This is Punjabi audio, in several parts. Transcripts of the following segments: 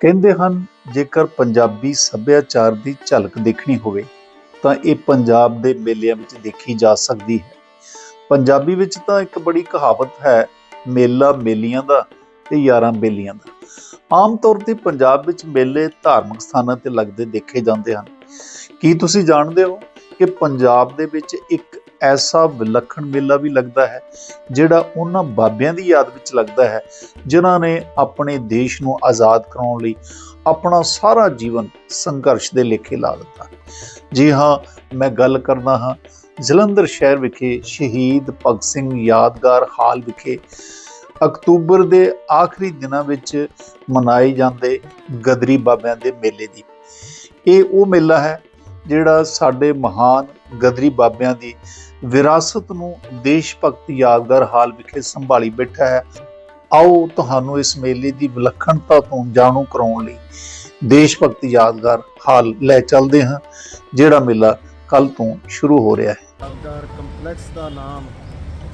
ਕਹਿੰਦੇ ਹਨ, ਜੇਕਰ ਪੰਜਾਬੀ ਸੱਭਿਆਚਾਰ ਦੀ ਝਲਕ ਦੇਖਣੀ ਹੋਵੇ, ਤਾਂ ਇਹ ਪੰਜਾਬ ਦੇ ਮੇਲਿਆਂ ਵਿੱਚ ਦੇਖੀ ਜਾ ਸਕਦੀ ਹੈ। ਪੰਜਾਬੀ ਵਿੱਚ ਤਾਂ ਇੱਕ ਬੜੀ ਕਹਾਵਤ ਹੈ, ਮੇਲਾ ਮੇਲੀਆਂ ਦਾ ਤੇ ਯਾਰਾਂ ਬੇਲੀਆਂ ਦਾ। ਆਮ ਤੌਰ ਤੇ ਪੰਜਾਬ ਵਿੱਚ ਮੇਲੇ ਧਾਰਮਿਕ ਸਥਾਨਾਂ ਤੇ ਲੱਗਦੇ ਦੇਖੇ ਜਾਂਦੇ ਹਨ। ਕੀ ਤੁਸੀਂ ਜਾਣਦੇ ਹੋ ਕਿ ਪੰਜਾਬ ਦੇ ਵਿੱਚ ਇੱਕ ਐਸਾ ਵਿਲੱਖਣ ਮੇਲਾ ਵੀ ਲੱਗਦਾ ਹੈ, ਜਿਹੜਾ ਉਹਨਾਂ ਬਾਬਿਆਂ ਦੀ ਯਾਦ ਵਿੱਚ ਲੱਗਦਾ ਹੈ, ਜਿਨ੍ਹਾਂ ਨੇ ਆਪਣੇ ਦੇਸ਼ ਨੂੰ ਆਜ਼ਾਦ ਕਰਾਉਣ ਲਈ ਆਪਣਾ ਸਾਰਾ ਜੀਵਨ ਸੰਘਰਸ਼ ਦੇ ਲੇਖੇ ਲਾ ਦਿੱਤਾ। ਜੀ ਹਾਂ, ਮੈਂ ਗੱਲ ਕਰਦਾ ਹਾਂ ਜਲੰਧਰ ਸ਼ਹਿਰ ਵਿਖੇ ਸ਼ਹੀਦ ਭਗਤ ਸਿੰਘ ਯਾਦਗਾਰ ਹਾਲ ਵਿਖੇ ਅਕਤੂਬਰ ਦੇ ਆਖਰੀ ਦਿਨਾਂ ਵਿੱਚ ਮਨਾਏ ਜਾਂਦੇ ਗਦਰੀ ਬਾਬਿਆਂ ਦੇ ਮੇਲੇ ਦੀ। ਇਹ ਉਹ ਮੇਲਾ ਹੈ ਜਿਹੜਾ ਸਾਡੇ ਮਹਾਨ ਗਦਰੀ ਬਾਬਿਆਂ ਦੀ ਵਿਰਾਸਤ ਨੂੰ ਦੇਸ਼ ਭਗਤ ਯਾਦਗਾਰ ਹਾਲ ਵਿਖੇ ਸੰਭਾਲੀ ਬੈਠਾ ਹੈ, ਆਓ ਤੁਹਾਨੂੰ ਇਸ ਮੇਲੇ ਦੀ ਵਿਲੱਖਣਤਾ ਤੋਂ ਜਾਣੂ ਕਰਾਉਣ ਲਈ ਦੇਸ਼ ਭਗਤ ਯਾਦਗਾਰ ਹਾਲ ਲੈ ਚੱਲਦੇ ਹਾਂ, ਜਿਹੜਾ ਮੇਲਾ ਕੱਲ ਤੋਂ ਸ਼ੁਰੂ ਹੋ ਰਿਹਾ ਹੈ। ਯਾਦਗਾਰ ਕੰਪਲੈਕਸ ਦਾ ਨਾਮ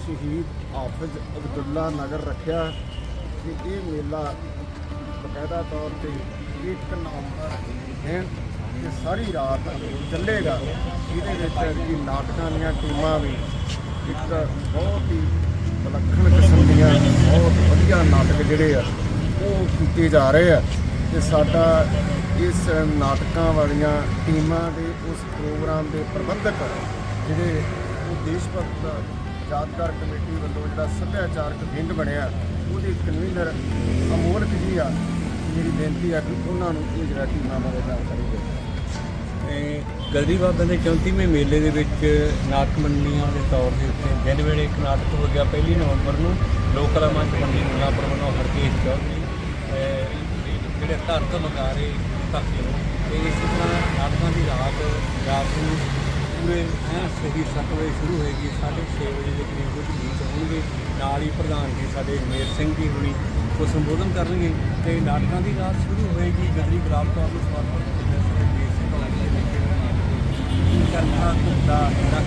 ਸ਼ਹੀਦ ਹਾਫਿਜ਼ ਅਬਦੁੱਲਾ ਨਗਰ ਰੱਖਿਆ ਕਿ ਇਹ ਮੇਲਾ ਬਕਾਇਦਾ ਤੌਰ ਤੇ ਇੱਕ ਨਵੰਬਰ ਦਿਨ ਤੇ ਸਾਰੀ ਰਾਤ ਚੱਲੇਗਾ। ਇਹਦੇ ਵਿੱਚ ਕੀ ਨਾਟਕਾਂ ਦੀਆਂ ਟੀਮਾਂ ਵੀ ਇੱਕ ਬਹੁਤ ਹੀ ਵਿਲੱਖਣ ਕਿਸਮ ਦੀਆਂ ਬਹੁਤ ਵਧੀਆ ਨਾਟਕ ਜਿਹੜੇ ਆ, ਉਹ ਕੀਤੇ ਜਾ ਰਹੇ ਆ। ਤੇ ਸਾਡਾ ਇਸ ਨਾਟਕਾਂ ਵਾਲੀਆਂ ਟੀਮਾਂ ਦੇ ਉਸ ਪ੍ਰੋਗਰਾਮ ਦੇ ਪ੍ਰਬੰਧਕ ਜਿਹੜੇ ਉਹ ਦੇਸ਼ ਭਗਤ ਯਾਦਗਾਰ ਕਮੇਟੀ ਵੱਲੋਂ ਜਿਹੜਾ ਸੱਭਿਆਚਾਰਕ ਵਿੰਗ ਬਣਿਆ, ਉਹਦੇ ਕਨਵੀਨਰ ਅਮੋਲਕ ਜੀ ਆ। ਮੇਰੀ ਬੇਨਤੀ ਆ ਕਿ ਉਹਨਾਂ ਨੂੰ ਇਹ ਜਿਹੜਾ ਟੀਮਾਂ ਬਾਰੇ ਜਾਣਕਾਰੀ ਦਿਓ ਤੇ ਗਦਰੀ ਬਾਬਾ ਦੇ 34ਵੇਂ ਮੇਲੇ ਦੇ ਵਿੱਚ ਨਾਟਕ ਮੰਡੀਆਂ ਦੇ ਤੌਰ ਦੇ ਉੱਤੇ ਦਿਨ ਵੇਲੇ ਇੱਕ ਨਾਟਕ ਹੋ ਗਿਆ ਪਹਿਲੀ ਨਵੰਬਰ ਨੂੰ। ਲੋਕ ਕਲਾ ਮੰਚ ਮੰਡੀ ਮੁੱਲਾਂਪੁਰ ਵੱਲੋਂ ਹਰਕੇਸ਼ ਚੌਧਰੀ ਅਹ ਜਿਹੜੇ ਧਰਤ ਮਗਾਰੇ ਧਰਤੀ ਨੂੰ, ਤੇ ਇਸੇ ਤਰ੍ਹਾਂ ਨਾਟਕਾਂ ਦੀ ਰਾਤ ਰਾਤ ਨੂੰ ਪੂਰੇ ਐਂ ਸਹੀ ਸੱਤ ਵਜੇ ਸ਼ੁਰੂ ਹੋਏਗੀ। ਸਾਢੇ ਛੇ ਵਜੇ ਦੇ ਕਰੀਬ ਕੁਝ ਗੀਤ ਹੋਣਗੇ। ਨਾਲ ਹੀ ਪ੍ਰਧਾਨ ਜੀ ਸਾਡੇ ਮੇਰ ਸਿੰਘ ਜੀ ਹੁਣੀ ਉਹ ਸੰਬੋਧਨ ਕਰਨਗੇ। ਤੇ ਨਾਟਕਾਂ ਦੀ ਰਾਤ ਸ਼ੁਰੂ ਹੋਏਗੀ। ਗਦਰੀ ਗੁਲਾਬ ਕੌਰ ਨੂੰ ਸਮਰਪਿਤ ਪ੍ਰੋਫੈਸਰ ਮੇਰ ਸਿੰਘ ਵਾਲੀ ਦੇ ਲਿਖੇ ਕਰਨਾ ਕੁੱਤਾ ਰੱਖ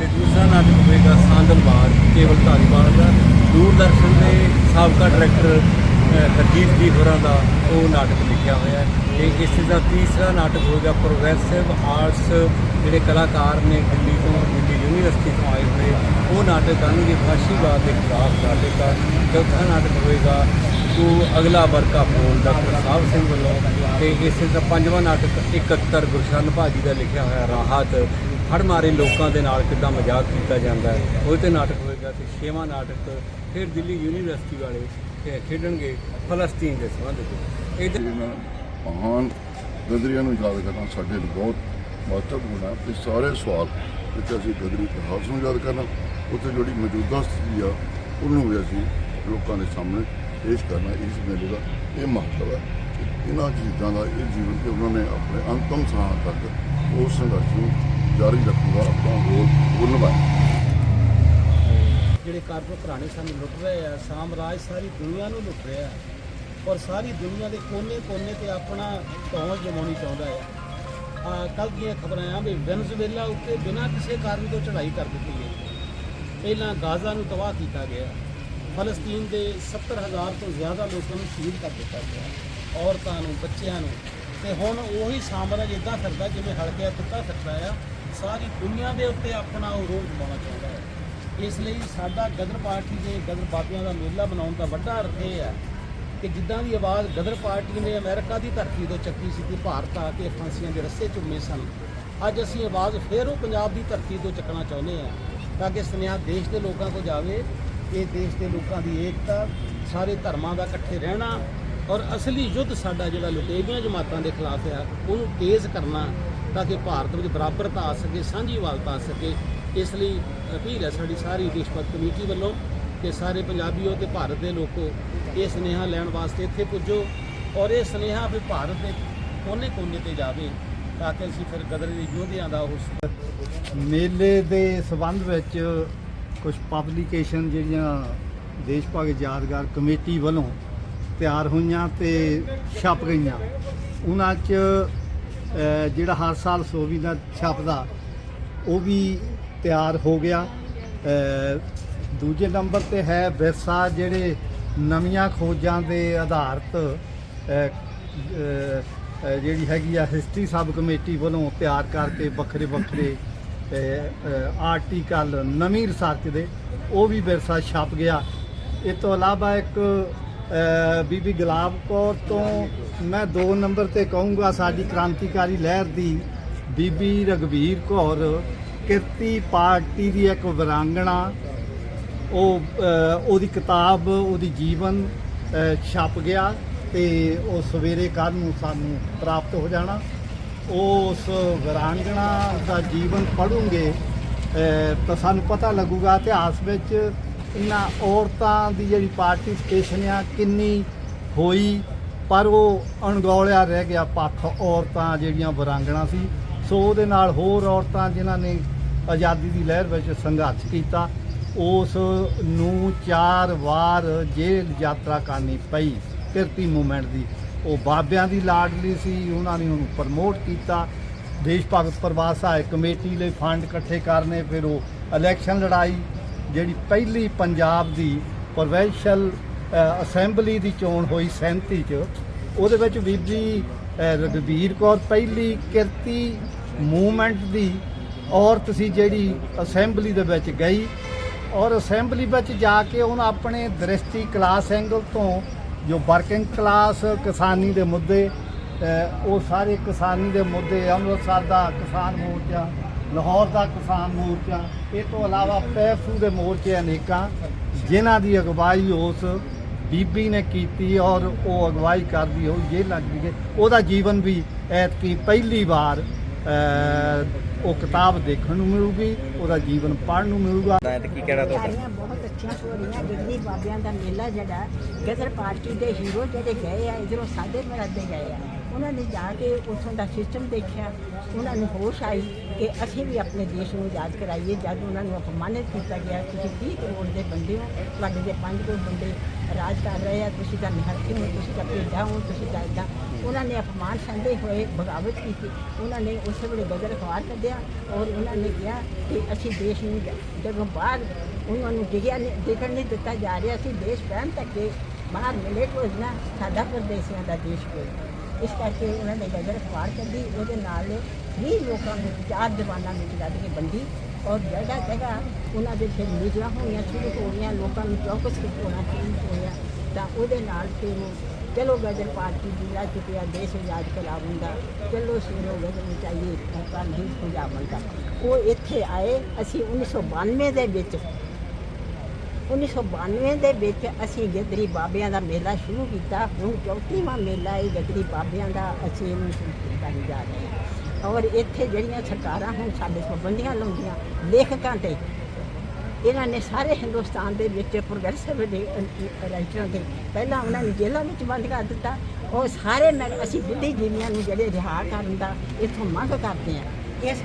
ਤੇ ਦੂਸਰਾ ਨਾਟਕ ਹੋਵੇਗਾ ਸਾਂਦਲਵਾਰ ਕੇਵਲ ਧਾਰੀਵਾਲ ਦਾ। ਦੂਰਦਰਸ਼ਨ ਦੇ ਸਾਬਕਾ ਡਾਇਰੈਕਟਰ ਅਹ, ਹਰਜੀਤ ਜੀ ਹੋਰਾਂ ਦਾ ਉਹ ਨਾਟਕ ਲਿਖਿਆ ਹੋਇਆ ਹੈ। ਤੇ ਇਸ ਦਾ ਤੀਸਰਾ ਨਾਟਕ ਹੋਵੇਗਾ ਪ੍ਰੋਗਰੈਸਿਵ ਆਰਟਸ ਜਿਹੜੇ ਕਲਾਕਾਰ ਨੇ ਦਿੱਲੀ ਤੋਂ ਦਿੱਲੀ ਯੂਨੀਵਰਸਿਟੀ ਤੋਂ ਆਏ ਹੋਏ। ਉਹ ਨਾਟਕ ਕਰਨਗੇ ਫਾਸ਼ੀਵਾਦ ਦੇ ਖਿਲਾਫ ਨਾਟਕ ਆ ਚੌਥਾ ਨਾਟਕ ਹੋਵੇਗਾ। ਉਹ ਅਗਲਾ ਵਰਕਾ ਫੋਨ ਡਾਕਟਰ ਸਾਹਿਬ ਸਿੰਘ ਵੱਲੋਂ ਤੇ ਇਸੇ ਦਾ ਪੰਜਵਾਂ ਨਾਟਕ 71 ਗੁਰਸ਼ਨ ਭਾਜੀ ਦਾ ਲਿਖਿਆ ਹੋਇਆ ਰਾਹਤ ਹੜ ਮਾਰੇ ਲੋਕਾਂ ਦੇ ਨਾਲ ਕਿੱਦਾਂ ਮਜ਼ਾਕ ਕੀਤਾ ਜਾਂਦਾ ਹੈ? ਉਹ ਤੇ ਨਾਟਕ ਹੋਏਗਾ ਤੇ ਛੇਵਾਂ ਨਾਟਕ ਫਿਰ ਦਿੱਲੀ ਯੂਨੀਵਰਸਿਟੀ ਵਾਲੇ ਖੇਡਣਗੇ ਫਲਸਤੀਨ ਦੇ ਸੰਬੰਧ ਵਿੱਚ। ਇਹਦੇ ਇਹਨਾਂ ਮਹਾਨ ਗਦਰੀਆਂ ਨੂੰ ਯਾਦ ਕਰਨਾ ਸਾਡੇ ਲਈ ਬਹੁਤ ਮਹੱਤਵਪੂਰਨ ਹੈ। ਤੇ ਸਾਰੇ ਸਵਾਲ ਵਿੱਚ ਅਸੀਂ ਗਦਰੀ ਇਤਿਹਾਸ ਨੂੰ ਯਾਦ ਕਰਨਾ, ਉੱਥੇ ਜਿਹੜੀ ਮੌਜੂਦਾ ਸਥਿਤੀ ਆ, ਉਹਨੂੰ ਵੀ ਅਸੀਂ ਲੋਕਾਂ ਦੇ ਸਾਹਮਣੇ ਪੇਸ਼ ਕਰਨਾ, ਇਸ ਮੇਲੇ ਦਾ ਇਹ ਮਹੱਤਵ ਹੈ। ਇਹਨਾਂ ਚੀਜ਼ਾਂ ਦਾ ਇਹ ਜੀਵਨ ਤੇ ਉਹਨਾਂ ਨੇ ਆਪਣੇ ਅੰਤਮ ਸਾਹ ਤੱਕ ਉਸ ਸੰਘਰਸ਼ ਨੂੰ ਜਾਰੀ ਰੱਖਣ ਦਾ ਆਪਣਾ ਰੋਲ ਉਹ ਨਿਭਾਇਆ ਜਿਹੜੇ ਕਾਰਪੋਰੇਟ ਘਰਾਣੇ ਸਾਨੂੰ ਲੁੱਟ ਰਹੇ ਆ, ਸਾਮਰਾਜ ਸਾਰੀ ਦੁਨੀਆ ਨੂੰ ਲੁੱਟ ਰਿਹਾ ਔਰ ਸਾਰੀ ਦੁਨੀਆ ਦੇ ਕੋਨੇ-ਕੋਨੇ ਤੇ ਆਪਣਾ ਪਹੁੰਚ ਜਮਾਉਣੀ ਚਾਹੁੰਦਾ ਹੈ। ਆ ਕੱਲ ਦੀਆਂ ਖਬਰਾਂ ਆ ਵੀ ਵੈਨਜ਼ੂਏਲਾ ਉੱਤੇ ਬਿਨਾਂ ਕਿਸੇ ਕਾਰਨ ਤੋਂ ਚੜ੍ਹਾਈ ਕਰ ਦਿੱਤੀ ਗਈ। ਪਹਿਲਾਂ ਗਾਜ਼ਾ ਨੂੰ ਤਬਾਹ ਕੀਤਾ ਗਿਆ। ਫਲਸਤੀਨ ਦੇ 70000 ਤੋਂ ਜ਼ਿਆਦਾ ਲੋਕਾਂ ਨੂੰ ਸ਼ਹੀਦ ਕਰ ਦਿੱਤਾ ਗਿਆ। ਔਰਤਾਂ ਨੂੰ, ਬੱਚਿਆਂ ਨੂੰ। ਤੇ ਹੁਣ ਉਹੀ ਸਾਮਰਾਜ ਇਦਾਂ ਫਿਰਦਾ ਜਿਵੇਂ ਹਲਕਿਆ ਕੁੱਤਾ ਫਿਰਦਾ ਆ। ਸਾਰੀ ਦੁਨੀਆ ਦੇ ਉੱਤੇ ਆਪਣਾ ਉਹ ਰੋਲ ਜਮਾਉਣਾ ਚਾਹੁੰਦਾ ਹੈ। ਇਸ ਲਈ ਸਾਡਾ ਗਦਰ ਪਾਰਟੀ ਦੇ ਗਦਰ ਬਾਬਿਆਂ ਦਾ ਮੇਲਾ ਬਣਾਉਣ ਦਾ ਵੱਡਾ ਅਰਥ ਇਹ ਹੈ ਕਿ ਜਿੱਦਾਂ ਦੀ ਆਵਾਜ਼ ਗਦਰ ਪਾਰਟੀ ਨੇ ਅਮਰੀਕਾ ਦੀ ਧਰਤੀ ਤੋਂ ਚੱਕੀ ਸੀ ਕਿ ਭਾਰਤ ਆ ਕੇ ਫਾਂਸੀਆਂ ਦੇ ਰੱਸੇ ਚੁੰਮੇ ਸਨ, ਅੱਜ ਅਸੀਂ ਆਵਾਜ਼ ਫੇਰ ਉਹ ਪੰਜਾਬ ਦੀ ਧਰਤੀ ਤੋਂ ਚੱਕਣਾ ਚਾਹੁੰਦੇ ਹਾਂ ਤਾਂ ਕਿ ਸੁਨੇਹਾ ਦੇਸ਼ ਦੇ ਲੋਕਾਂ ਤੋਂ ਜਾਵੇ, ਇਹ ਦੇਸ਼ ਦੇ ਲੋਕਾਂ ਦੀ ਏਕਤਾ, ਸਾਰੇ ਧਰਮਾਂ ਦਾ ਇਕੱਠੇ ਰਹਿਣਾ ਔਰ ਅਸਲੀ ਯੁੱਧ ਸਾਡਾ ਜਿਹੜਾ ਲੁਟੇਰੀਆਂ ਜਮਾਤਾਂ ਦੇ ਖਿਲਾਫ ਹੈ ਉਹਨੂੰ ਤੇਜ਼ ਕਰਨਾ ਤਾਂ ਕਿ ਭਾਰਤ ਵਿੱਚ ਬਰਾਬਰਤਾ ਆ ਸਕੇ ਸਾਂਝੀਵਾਲਤਾ ਆ ਸਕੇ। ਇਸ ਲਈ ਅਪੀਲ ਹੈ ਸਾਡੀ ਸਾਰੀ ਦੇਸ਼ ਭਗਤ ਕਮੇਟੀ ਵੱਲੋਂ ਕਿ ਸਾਰੇ ਪੰਜਾਬੀਓ ਤੇ ਭਾਰਤ ਦੇ ਲੋਕੋ ਇਹ ਸੁਨੇਹਾ ਲੈਣ ਵਾਸਤੇ ਇੱਥੇ ਪੁੱਜੋ ਔਰ ਇਹ ਸੁਨੇਹਾ ਵੀ ਭਾਰਤ ਦੇ ਕੋਨੇ-ਕੋਨੇ ਤੇ ਜਾਵੇ ਤਾਂ ਕਿ ਅਸੀਂ ਫਿਰ ਗਦਰ ਦੇ ਯੋਧਿਆਂ ਦਾ ਉਹ ਮੇਲੇ ਦੇ ਸਬੰਧ ਵਿੱਚ ਕੁਝ ਪਬਲੀਕੇਸ਼ਨ ਜਿਹੜੀਆਂ ਦੇਸ਼ ਭਗਤ ਯਾਦਗਾਰ ਕਮੇਟੀ ਵੱਲੋਂ ਤਿਆਰ ਹੋਈਆਂ ਤੇ ਛਪ ਗਈਆਂ। ਉਹਨਾਂ 'ਚ ਜਿਹੜਾ ਹਰ ਸਾਲ ਸੋਵੀ ਦਾ ਛਪਦਾ, ਉਹ ਵੀ ਤਿਆਰ ਹੋ ਗਿਆ। ਦੂਜੇ ਨੰਬਰ ਤੇ ਹੈ ਵਿਰਸਾ, ਜਿਹੜੇ ਨਵੀਆਂ ਖੋਜਾਂ ਦੇ ਆਧਾਰਿਤ ਜਿਹੜੀ ਹੈਗੀ ਆ ਹਿਸਟਰੀ ਸਬ ਕਮੇਟੀ ਵੱਲੋਂ ਤਿਆਰ ਕਰਕੇ ਵੱਖਰੇ ਵੱਖਰੇ ਆਰਟੀਕਲ ਨਵੀਂ ਰਿਸਰਚ ਦੇ, ਉਹ ਵੀ ਵਿਰਸਾ ਛਪ ਗਿਆ। ਇਹ ਤੋਂ ਇਲਾਵਾ ਇੱਕ ਬੀਬੀ ਗੁਲਾਬ ਕੌਰ ਤੋਂ ਮੈਂ ਦੋ ਨੰਬਰ ਤੇ ਕਹੂੰਗਾ ਸਾਡੀ ਕ੍ਰਾਂਤੀਕਾਰੀ ਲਹਿਰ ਦੀ। ਬੀਬੀ ਰਗਵੀਰ ਕੌਰ, ਕਿਰਤੀ ਪਾਰਟੀ ਦੀ ਇੱਕ ਵਿਰਾਂਗਣਾ, ਉਹ ਉਹਦੀ ਕਿਤਾਬ, ਉਹਦੀ ਜੀਵਨ ਛਪ ਗਿਆ ਤੇ ਉਹ ਸਵੇਰੇ ਕੱਲ੍ਹ ਨੂੰ ਸਾਨੂੰ ਪ੍ਰਾਪਤ ਹੋ ਜਾਣਾ। ਉਸ ਵਿਰਾਂਗਣਾ ਦਾ ਜੀਵਨ ਪੜ੍ਹੋਗੇ ਤਾਂ ਸਾਨੂੰ ਪਤਾ ਲੱਗੂਗਾ ਇਤਿਹਾਸ ਵਿੱਚ ਇਹਨਾਂ ਔਰਤਾਂ ਦੀ ਜਿਹੜੀ ਪਾਰਟਿਸਪੇਸ਼ਨ ਆ, ਕਿੰਨੀ ਹੋਈ, ਪਰ ਉਹ ਅਣਗੌਲਿਆ ਰਹਿ ਗਿਆ ਪੱਖ ਔਰਤਾਂ ਜਿਹੜੀਆਂ ਵਰਾਂਗਣਾ ਸੀ। ਸੋ ਉਹਦੇ ਨਾਲ ਹੋਰ ਔਰਤਾਂ ਜਿਨ੍ਹਾਂ ਨੇ ਆਜ਼ਾਦੀ ਦੀ ਲਹਿਰ ਵਿੱਚ ਸੰਘਰਸ਼ ਕੀਤਾ, ਉਸ ਨੂੰ ਚਾਰ ਵਾਰ ਜੇਲ੍ਹ ਯਾਤਰਾ ਕਰਨੀ ਪਈ। ਕਿਰਤੀ ਮੂਵਮੈਂਟ ਦੀ ਉਹ ਬਾਬਿਆਂ ਦੀ ਲਾਡਲੀ ਸੀ, ਉਹਨਾਂ ਨੇ ਉਹਨੂੰ ਪ੍ਰਮੋਟ ਕੀਤਾ। ਦੇਸ਼ ਭਗਤ ਪ੍ਰਵਾਸ ਸਹਾਇਕ ਕਮੇਟੀ ਲਈ ਫੰਡ ਇਕੱਠੇ ਕਰਨੇ, ਫਿਰ ਉਹ ਇਲੈਕਸ਼ਨ ਲੜਾਈ ਜਿਹੜੀ ਪਹਿਲੀ ਪੰਜਾਬ ਦੀ ਪ੍ਰੋਵਿੰਸ਼ੀਅਲ ਅਸੈਂਬਲੀ ਦੀ ਚੋਣ ਹੋਈ 37 ਚ ਉਹਦੇ ਵਿੱਚ ਬੀਬੀ ਅ, ਰਘਬੀਰ ਕੌਰ ਪਹਿਲੀ ਕਿਰਤੀ ਮੂਵਮੈਂਟ ਦੀ ਔਰਤ ਸੀ ਜਿਹੜੀ ਅਸੈਂਬਲੀ ਦੇ ਵਿੱਚ ਗਈ ਔਰ ਅਸੈਂਬਲੀ ਵਿੱਚ ਜਾ ਕੇ ਉਹਨਾਂ ਆਪਣੇ ਦ੍ਰਿਸ਼ਟੀ ਕਲਾਸ ਐਂਗਲ ਤੋਂ ਜੋ ਵਰਕਿੰਗ ਕਲਾਸ ਕਿਸਾਨੀ ਦੇ ਮੁੱਦੇ ਉਹ ਸਾਰੇ ਕਿਸਾਨੀ ਦੇ ਮੁੱਦੇ ਅੰਮ੍ਰਿਤਸਰ ਦਾ ਕਿਸਾਨ ਮੋਰਚਾ ਲਾਹੌਰ ਦਾ ਕਿਸਾਨ ਮੋਰਚਾ ਇਹ ਤੋਂ ਇਲਾਵਾ ਪੈਫੂ ਦੇ ਮੋਰਚੇ ਅਨੇਕਾਂ ਜਿਨ੍ਹਾਂ ਦੀ ਅਗਵਾਈ ਉਸ ਬੀਬੀ ਨੇ ਕੀਤੀ ਔਰ ਉਹ ਅਗਵਾਈ ਕਰਦੀ ਹੋਈ ਜੇਲ੍ਹਾਂ 'ਚ ਵੀ ਗਏ ਉਹਦਾ ਜੀਵਨ ਵੀ ਐਤਕੀ ਪਹਿਲੀ ਵਾਰ ਉਹ ਕਿਤਾਬ ਦੇਖਣ ਨੂੰ ਮਿਲੂਗੀ ਉਹਦਾ ਜੀਵਨ ਪੜ੍ਹਨ ਨੂੰ ਮਿਲੂਗਾ। ਬਹੁਤ ਅੱਛੀਆਂ ਹੋ ਰਹੀਆਂ ਦਿੱਲੀ ਬਾਬਿਆਂ ਦਾ ਮੇਲਾ ਜਿਹੜਾ ਗਦਰ ਪਾਰਟੀ ਦੇ ਹੀਰੋ ਜਿਹੜੇ ਗਏ ਆ ਇਧਰੋਂ ਸਾਡੇ ਮਰਾਦੇ ਗਏ ਆ। ਉਹਨਾਂ ਨੇ ਜਾ ਕੇ ਉੱਥੋਂ ਦਾ ਸਿਸਟਮ ਦੇਖਿਆ, ਉਹਨਾਂ ਨੂੰ ਹੋਸ਼ ਆਈ ਕਿ ਅਸੀਂ ਵੀ ਆਪਣੇ ਦੇਸ਼ ਨੂੰ ਆਜ਼ਾਦ ਕਰਾਈਏ, ਜਦ ਉਹਨਾਂ ਨੂੰ ਅਪਮਾਨਿਤ ਕੀਤਾ ਗਿਆ, ਤੁਸੀਂ 30 ਕਰੋੜ ਦੇ ਬੰਦੇ ਹੋ, ਤੁਹਾਡੇ ਦੇ 5 ਕਰੋੜ ਬੰਦੇ ਰਾਜ ਕਰ ਰਹੇ ਆ, ਤੁਸੀਂ ਤਾਂ ਨਿਹੱਥੇ ਹੋ, ਤੁਸੀਂ ਤਾਂ ਭੇਡਾਂ ਹੋ, ਤੁਸੀਂ ਤਾਂ ਇੱਦਾਂ ਉਹਨਾਂ ਨੇ ਅਪਮਾਨ ਸਹਿੰਦੇ ਹੋਏ ਬਗਾਵਤ ਕੀਤੀ। ਉਹਨਾਂ ਨੇ ਉਸੇ ਵੇਲੇ ਗਦਰ ਅਖਬਾਰ ਕੱਢਿਆ ਔਰ ਉਹਨਾਂ ਨੇ ਕਿਹਾ ਕਿ ਅਸੀਂ ਦੇਸ਼ ਨੂੰ ਜਦੋਂ ਬਾਹਰ ਉਹਨਾਂ ਨੂੰ ਡਿਗਿਆ ਨਹੀਂ ਡਿਗਣ ਨਹੀਂ ਦਿੱਤਾ ਜਾ ਰਿਹਾ ਸੀ ਦੇਸ਼ ਪਹਿਨ ਤੱਕ ਬਾਹਰ ਮਿਲੇ ਭੋਜਨਾ ਸਾਡਾ ਪਰਦੇਸੀਆਂ ਦਾ ਦੇਸ਼ ਕੋਈ। ਇਸ ਕਰਕੇ ਉਹਨਾਂ ਨੇ ਗਜ਼ਰ ਅਖਬਾਰ ਕੱਢੀ, ਉਹਦੇ ਨਾਲ ਵੀ ਲੋਕਾਂ ਨੂੰ ਚਾਰ ਜਵਾਨਾਂ ਵਿੱਚ ਲੱਗ ਕੇ ਬੰਦੀ ਔਰ ਜਗ੍ਹਾ ਜਗ੍ਹਾ ਉਹਨਾਂ ਦੇ ਫਿਰ ਮੀਟਿੰਗਾਂ ਹੋਈਆਂ ਸ਼ੁਰੂ ਹੋ ਗਈਆਂ, ਲੋਕਾਂ ਨੂੰ ਚੌਕਸ ਹੋਣਾ ਸ਼ੁਰੂ ਹੋਇਆ ਤਾਂ ਉਹਦੇ ਨਾਲ ਫਿਰ ਉਹ ਚਲੋ ਗਦਰ ਪਾਰਟੀ ਦੀ ਰਾਜ ਚੁੱਕਿਆ ਦੇਸ਼ ਆਜ਼ਾਦ ਕਰਾਉਂਦਾ ਚਲੋ ਸਿਰੋ ਗਦਰ ਨੂੰ ਚਾਹੀਏ ਤਾਂ ਦੇਸ਼ ਪੰਜਾਬ ਦਾ। ਉਹ ਇੱਥੇ ਆਏ, ਅਸੀਂ 1992 ਦੇ ਵਿੱਚ 1992 ਦੇ ਵਿੱਚ ਅਸੀਂ ਗਦਰੀ ਬਾਬਿਆਂ ਦਾ ਮੇਲਾ ਸ਼ੁਰੂ ਕੀਤਾ। ਹੁਣ 34ਵਾਂ ਮੇਲਾ ਹੈ ਗਦਰੀ ਬਾਬਿਆਂ ਦਾ ਅਸੀਂ ਇਹਨੂੰ ਸ਼ੁਰੂ ਕਰਨ ਜਾ ਰਹੇ ਹਾਂ ਔਰ ਇੱਥੇ ਜਿਹੜੀਆਂ ਸਰਕਾਰਾਂ ਹੁਣ ਸਾਡੇ ਪਾਬੰਦੀਆਂ ਲਾਉਂਦੀਆਂ, ਲੇਖਕਾਂ ਤੇ, ਇਹਨਾਂ ਨੇ ਸਾਰੇ ਹਿੰਦੁਸਤਾਨ ਦੇ ਵਿੱਚ ਪ੍ਰੋਗਰੈਸਿਵ ਰਾਈਟਰਾਂ ਦੇ ਪਹਿਲਾਂ ਉਹਨਾਂ ਨੂੰ ਜੇਲ੍ਹਾਂ ਵਿੱਚ ਬੰਦ ਕਰ ਦਿੱਤਾ। ਉਹ ਸਾਰੇ ਮੈਂ ਅਸੀਂ ਬੁੱਢੀ ਜੀਵੀਆਂ ਨੂੰ ਜਿਹੜੇ ਰਿਹਾ ਕਰਨ ਦਾ ਇੱਥੋਂ ਮੰਗ ਕਰਦੇ ਆ ਇਸ